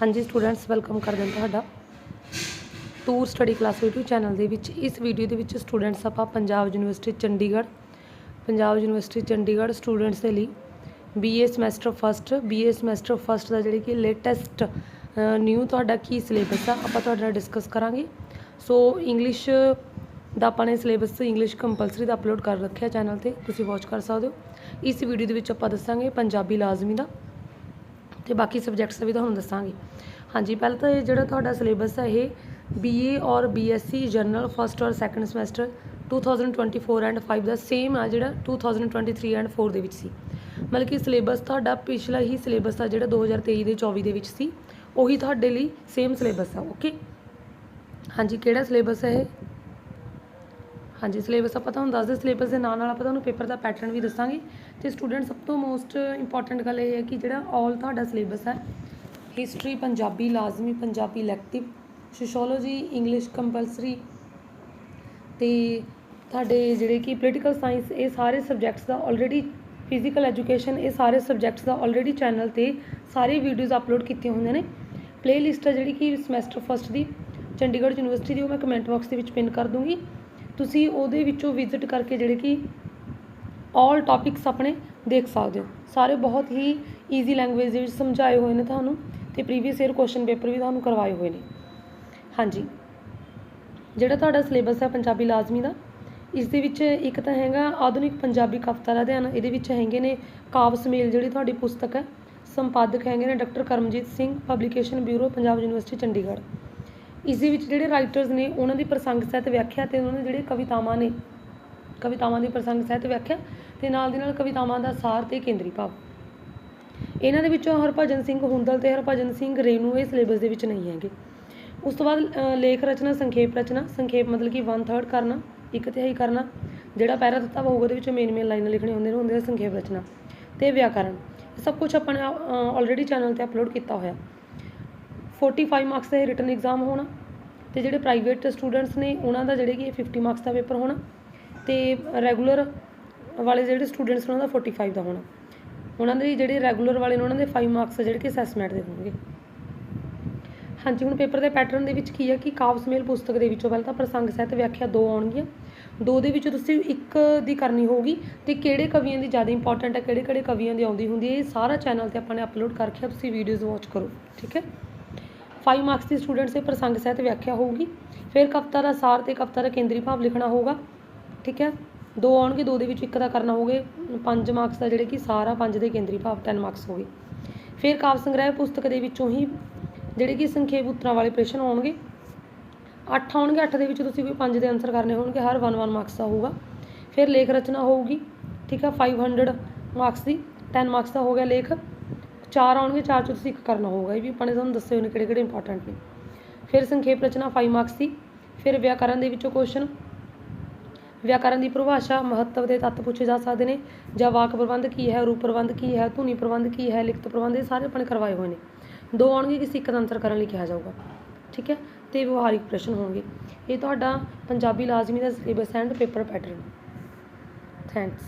ਹਾਂਜੀ students welcome ਕਰਦੇ ਹਾਂ ਤੁਹਾਡਾ tour study class YouTube channel ਦੇ ਵਿੱਚ। ਇਸ ਵੀਡੀਓ ਦੇ ਵਿੱਚ ਸਟੂਡੈਂਟਸ ਆਪਾਂ Punjab university Chandigarh, Punjab university Chandigarh students ਦੇ ਲਈ BA semester first BA semester first ਦਾ ਜਿਹੜੀ ਕਿ ਲੇਟੈਸਟ ਨਿਊ ਤੁਹਾਡਾ ਕੀ ਸਿਲੇਬਸ ਆ, ਆਪਾਂ ਤੁਹਾਡੇ ਨਾਲ ਡਿਸਕਸ ਕਰਾਂਗੇ। ਸੋ ਇੰਗਲਿਸ਼ ਦਾ ਆਪਾਂ ਨੇ ਸਿਲੇਬਸ ਇੰਗਲਿਸ਼ ਕੰਪਲਸਰੀ ਦਾ ਅਪਲੋਡ ਕਰ ਰੱਖਿਆ ਚੈਨਲ ਤੇ, ਤੁਸੀਂ ਵਾਚ ਕਰ ਸਕਦੇ ਹੋ। ਇਸ ਵੀਡੀਓ ਦੇ ਵਿੱਚ ਆਪਾਂ ਦੱਸਾਂਗੇ ਪੰਜਾਬੀ ਲਾਜ਼ਮੀ ਦਾ। ਤੇ ਬਾਕੀ ਸਬਜੈਕਟਸ ਦਾ ਵੀ ਤੁਹਾਨੂੰ ਦੱਸਾਂਗੇ। ਹਾਂਜੀ, ਪਹਿਲਾਂ ਤਾਂ ਇਹ ਜਿਹੜਾ ਤੁਹਾਡਾ ਸਿਲੇਬਸ ਹੈ, ਇਹ BA ਔਰ BSc ਜਨਰਲ ਫਸਟ ਔਰ ਸੈਕੰਡ ਸਮੈਸਟਰ 2024 ਐਂਡ 5 ਦਾ ਸੇਮ ਆ ਜਿਹੜਾ 2023 ਐਂਡ 4 ਦੇ ਵਿੱਚ ਸੀ। ਮਤਲਬ ਕਿ ਸਿਲੇਬਸ ਤੁਹਾਡਾ ਪਿਛਲਾ ਹੀ ਸਿਲੇਬਸ ਆ ਜਿਹੜਾ 2023 ਦੇ 24 ਦੇ ਵਿੱਚ ਸੀ। ਉਹੀ ਤੁਹਾਡੇ ਲਈ ਸੇਮ ਸਿਲੇਬਸ ਆ ਓਕੇ ਹਾਂਜੀ, ਕਿਹੜਾ ਸਿਲੇਬਸ ਹੈ ਇਹ? ਹਾਂਜੀ ਸਿਲੇਬਸ ਆਪਾਂ ਤੁਹਾਨੂੰ ਦੱਸਦੇ ਸਿਲੇਬਸ ਦੇ ਨਾਲ ਨਾਲ ਆਪਾਂ ਤੁਹਾਨੂੰ ਪੇਪਰ ਦਾ ਪੈਟਰਨ ਵੀ ਦੱਸਾਂਗੇ। ਤੇ ਸਟੂਡੈਂਟ ਸਭ ਤੋਂ ਮੋਸਟ ਇੰਪੋਰਟੈਂਟ ਗੱਲ ਇਹ ਹੈ ਕਿ ਜਿਹੜਾ ਆਲ ਤੁਹਾਡਾ ਸਿਲੇਬਸ ਹੈ ਹਿਸਟਰੀ ਪੰਜਾਬੀ, ਲਾਜ਼ਮੀ, Punjabi elective sociology English compulsory ਤੇ ਤੁਹਾਡੇ ਜਿਹੜੇ ਕਿ ਪੋਲੀਟੀਕਲ ਸਾਇੰਸ ਇਹ ਸਾਰੇ ਸਬਜੈਕਟਸ ਦਾ ਆਲਰੇਡੀ ਫਿਜ਼ੀਕਲ ਐਜੂਕੇਸ਼ਨ ਇਹ ਸਾਰੇ ਸਬਜੈਕਟਸ ਦਾ ਆਲਰੇਡੀ ਚੈਨਲ ਤੇ ਸਾਰੇ ਵੀਡੀਓਜ਼ ਅਪਲੋਡ ਕੀਤੀਆਂ ਹੋਈਆਂ ਨੇ। ਪਲੇਲਿਸਟ ਹੈ ਜਿਹੜੀ ਕਿ ਸਮੈਸਟਰ ਫਸਟ ਦੀ, ਚੰਡੀਗੜ੍ਹ ਯੂਨੀਵਰਸਿਟੀ ਦੀ, ਉਹ ਮੈਂ ਕਮੈਂਟ ਬਾਕਸ ਦੇ ਵਿੱਚ ਪਿਨ ਕਰ ਦੂੰਗੀ। ਤੁਸੀਂ ਉਹਦੇ ਵਿੱਚੋਂ ਵਿਜ਼ਿਟ ਕਰਕੇ ਜਿਹੜੇ ਕਿ ਆਲ ਟੌਪਿਕਸ ਆਪਣੇ ਦੇਖ ਸਕਦੇ ਹੋ। ਸਾਰੇ ਬਹੁਤ ਹੀ ਈਜ਼ੀ ਲੈਂਗੁਏਜ ਦੇ ਵਿੱਚ ਸਮਝਾਏ ਹੋਏ ਨੇ ਤੁਹਾਨੂੰ ਤੇ ਪ੍ਰੀਵੀਅਸ ਈਅਰ ਕੁਐਸਚਨ ਪੇਪਰ ਵੀ ਤੁਹਾਨੂੰ ਕਰਵਾਏ ਹੋਏ ਨੇ। ਹਾਂਜੀ। ਜਿਹੜਾ ਤੁਹਾਡਾ ਸਿਲੇਬਸ ਹੈ ਪੰਜਾਬੀ ਲਾਜ਼ਮੀ ਦਾ, ਇਸ ਦੇ ਵਿੱਚ ਇੱਕ ਤਾਂ ਹੈਗਾ ਆਧੁਨਿਕ ਪੰਜਾਬੀ ਕਵਿਤਾ ਦਾ ਅਧਿਐਨ ਇਹਦੇ ਵਿੱਚ ਹੈਗੇ ਨੇ ਕਾਵਿ ਸਮੇਲ ਜਿਹੜੀ ਤੁਹਾਡੀ ਪੁਸਤਕ ਹੈ, ਸੰਪਾਦਕ ਹੈਗੇ ਨੇ doctor Karamjit Singh publication bureau, Punjab University, Chandigarh. ਇਸ ਦੇ ਵਿੱਚ ਜਿਹੜੇ ਰਾਈਟਰਸ ਨੇ, ਉਹਨਾਂ ਦੀ ਪ੍ਰਸੰਗ ਸਹਿਤ ਵਿਆਖਿਆ ਤੇ ਉਹਨਾਂ ਦੇ ਜਿਹੜੇ ਕਵਿਤਾਵਾਂ ਨੇ, ਕਵਿਤਾਵਾਂ ਦੀ ਪ੍ਰਸੰਗ ਸਹਿਤ ਵਿਆਖਿਆ ਤੇ ਨਾਲ ਦੀ ਨਾਲ ਕਵਿਤਾਵਾਂ ਦਾ ਸਾਰ ਤੇ ਕੇਂਦਰੀ ਭਾਵ। ਇਹਨਾਂ ਦੇ ਵਿੱਚੋਂ ਹਰਭਜਨ ਸਿੰਘ ਹੁੰਦਲ ਤੇ ਹਰਭਜਨ ਸਿੰਘ ਰੇਨੂ ਇਹ ਸਿਲੇਬਸ ਦੇ ਵਿੱਚ ਨਹੀਂ ਹੈਗੇ। ਉਸ ਤੋਂ ਬਾਅਦ ਲੇਖ ਰਚਨਾ, ਸੰਖੇਪ ਰਚਨਾ, ਸੰਖੇਪ ਮਤਲਬ ਕਿ 1/3 ਕਰਨਾ, ਇੱਕ ਤਿਹਾਈ ਕਰਨਾ, ਜਿਹੜਾ ਪੈਰਾ ਦਿੱਤਾ ਹੋਊਗਾ ਉਹਦੇ ਵਿੱਚ ਮੇਨ ਮੇਨ ਲਾਈਨਾਂ ਲਿਖਣੀਆਂ ਹੁੰਦੀਆਂ ਨੇ ਹੁੰਦੇ ਆ ਸੰਖੇਪ ਰਚਨਾ ਤੇ ਵਿਆਕਰਨ। ਸਭ ਕੁਝ ਆਪਾਂ ਨੇ ਆਲਰੇਡੀ ਚੈਨਲ ਤੇ ਅਪਲੋਡ ਕੀਤਾ ਹੋਇਆ। 45 ਮਾਰਕਸ ਦਾ ਇਹ ਰਿਟਨ ਐਗਜ਼ਾਮ ਹੋਣਾ ਤੇ ਜਿਹੜੇ ਪ੍ਰਾਈਵੇਟ ਸਟੂਡੈਂਟਸ ਨੇ ਉਹਨਾਂ ਦਾ ਜਿਹੜੇ ਕਿ 50 ਮਾਰਕਸ ਦਾ ਪੇਪਰ ਹੋਣਾ ਤੇ ਰੈਗੂਲਰ ਵਾਲੇ ਜਿਹੜੇ ਸਟੂਡੈਂਟਸ ਨੇ ਉਹਨਾਂ ਦਾ 45 ਦਾ ਹੋਣਾ। ਉਹਨਾਂ ਦੇ ਜਿਹੜੇ ਰੈਗੂਲਰ ਵਾਲੇ ਨੇ ਉਹਨਾਂ ਦੇ 5 ਮਾਰਕਸ ਜਿਹੜੇ ਕਿ ਅਸੈਸਮੈਂਟ ਦੇ ਹੋਣਗੇ। ਹਾਂਜੀ, ਹੁਣ ਪੇਪਰ ਦੇ ਪੈਟਰਨ ਦੇ ਵਿੱਚ ਕੀ ਹੈ ਕਿ ਕਾਵ ਸਮੇਲ ਪੁਸਤਕ ਦੇ ਵਿੱਚੋਂ ਪਹਿਲਾਂ ਤਾਂ ਪ੍ਰਸੰਗ ਸਹਿਤ ਵਿਆਖਿਆ ਦੋ ਆਉਣਗੀਆਂ। ਦੋ ਦੇ ਵਿੱਚੋਂ ਤੁਸੀਂ ਇੱਕ ਦੀ ਕਰਨੀ ਹੋਊਗੀ ਤੇ ਕਿਹੜੇ ਕਵੀਆਂ ਦੀ ਜ਼ਿਆਦਾ ਇੰਪੋਰਟੈਂਟ ਹੈ ਕਿਹੜੇ ਕਿਹੜੇ ਕਵੀਆਂ ਦੀ ਆਉਂਦੀ ਹੁੰਦੀ ਹੈ ਇਹ ਸਾਰਾ ਚੈਨਲ ਤੇ ਆਪਾਂ ਨੇ ਅਪਲੋਡ ਕਰਕੇ ਤੁਸੀਂ ਵੀਡੀਓਜ਼ ਵਾਚ ਕਰੋ, ਠੀਕ ਹੈ? 5 ਮਾਰਕਸ ਦੀ ਸਟੂਡੈਂਟਸ ਦੇ ਪ੍ਰਸੰਗ ਸਹਿਤ ਵਿਆਖਿਆ ਹੋਊਗੀ। ਫਿਰ ਕਵਿਤਾ ਦਾ ਸਾਰ ਤੇ ਕਵਿਤਾ ਦਾ ਕੇਂਦਰੀ ਭਾਵ ਲਿਖਣਾ ਹੋਊਗਾ। ਠੀਕ ਹੈ? ਦੋ ਆਉਣਗੇ, ਦੋ ਦੇ ਵਿੱਚ ਇੱਕ ਦਾ ਕਰਨਾ ਹੋਗੇ 5 ਮਾਰਕਸ ਦਾ ਜਿਹੜੇ ਕਿ ਸਾਰਾ ਪੰਜ ਦੇ ਕੇਂਦਰੀ ਭਾਵ 10 ਮਾਰਕਸ ਹੋਗੇ ਫਿਰ ਕਾਵ ਸੰਗ੍ਰਹਿ ਪੁਸਤਕ ਦੇ ਵਿੱਚੋਂ ਹੀ ਜਿਹੜੇ ਕਿ ਸੰਖੇਪ ਉੱਤਰਾਂ ਵਾਲੇ ਪ੍ਰਸ਼ਨ ਆਉਣਗੇ। 8 ਆਉਣਗੇ 8 ਦੇ ਵਿੱਚ ਤੁਸੀਂ ਕੋਈ 5 ਦੇ ਆਨਸਰ ਕਰਨੇ ਹੋਣਗੇ। ਹਰ 1 1 ਮਾਰਕਸ ਦਾ ਹੋਊਗਾ। ਫਿਰ ਲੇਖ ਰਚਨਾ ਹੋਊਗੀ। ਠੀਕ ਹੈ? 500 ਮਾਰਕਸ ਦੀ 10 ਮਾਰਕਸ ਦਾ ਹੋ ਗਿਆ ਲੇਖ। ਚਾਰ ਆਉਣਗੇ, ਚਾਰ ਚੋਂ ਤੁਸੀਂ ਇੱਕ ਕਰਨਾ ਹੋਊਗਾ, ਇਹ ਵੀ ਆਪਾਂ ਨੇ ਤੁਹਾਨੂੰ ਦੱਸੇ ਹੋਏ ਨੇ ਕਿਹੜੇ ਕਿਹੜੇ ਇੰਪੋਰਟੈਂਟ ਨੇ। ਫਿਰ ਸੰਖੇਪ ਰਚਨਾ 5 ਮਾਰਕਸ ਦੀ, ਫਿਰ ਵਿਆਕਰਨ ਦੇ ਵਿੱਚੋਂ ਕੁਐਸਚਨ ਵਿਆਕਰਨ ਦੀ ਪਰਿਭਾਸ਼ਾ, ਮਹੱਤਵ ਦੇ ਤੱਤ ਪੁੱਛੇ ਜਾ ਸਕਦੇ ਨੇ, ਜਾਂ ਵਾਕ ਪ੍ਰਬੰਧ ਕੀ ਹੈ, ਰੂਪ ਪ੍ਰਬੰਧ ਕੀ ਹੈ, ਧੁਨੀ ਪ੍ਰਬੰਧ ਕੀ ਹੈ, ਲਿਖਤ ਪ੍ਰਬੰਧ, ਇਹ ਸਾਰੇ ਆਪਣੇ ਕਰਵਾਏ ਹੋਏ ਨੇ। ਦੋ ਆਉਣਗੇ, ਕਿਸੇ ਇੱਕ ਦਾ ਆਨਸਰ ਕਰਨ ਲਈ ਕਿਹਾ ਜਾਊਗਾ, ਠੀਕ ਹੈ? ਤੇ ਵਿਵਹਾਰਿਕ ਪ੍ਰਸ਼ਨ ਹੋਣਗੇ। ਇਹ ਤੁਹਾਡਾ ਪੰਜਾਬੀ ਲਾਜ਼ਮੀ ਦਾ syllabus and paper pattern thanks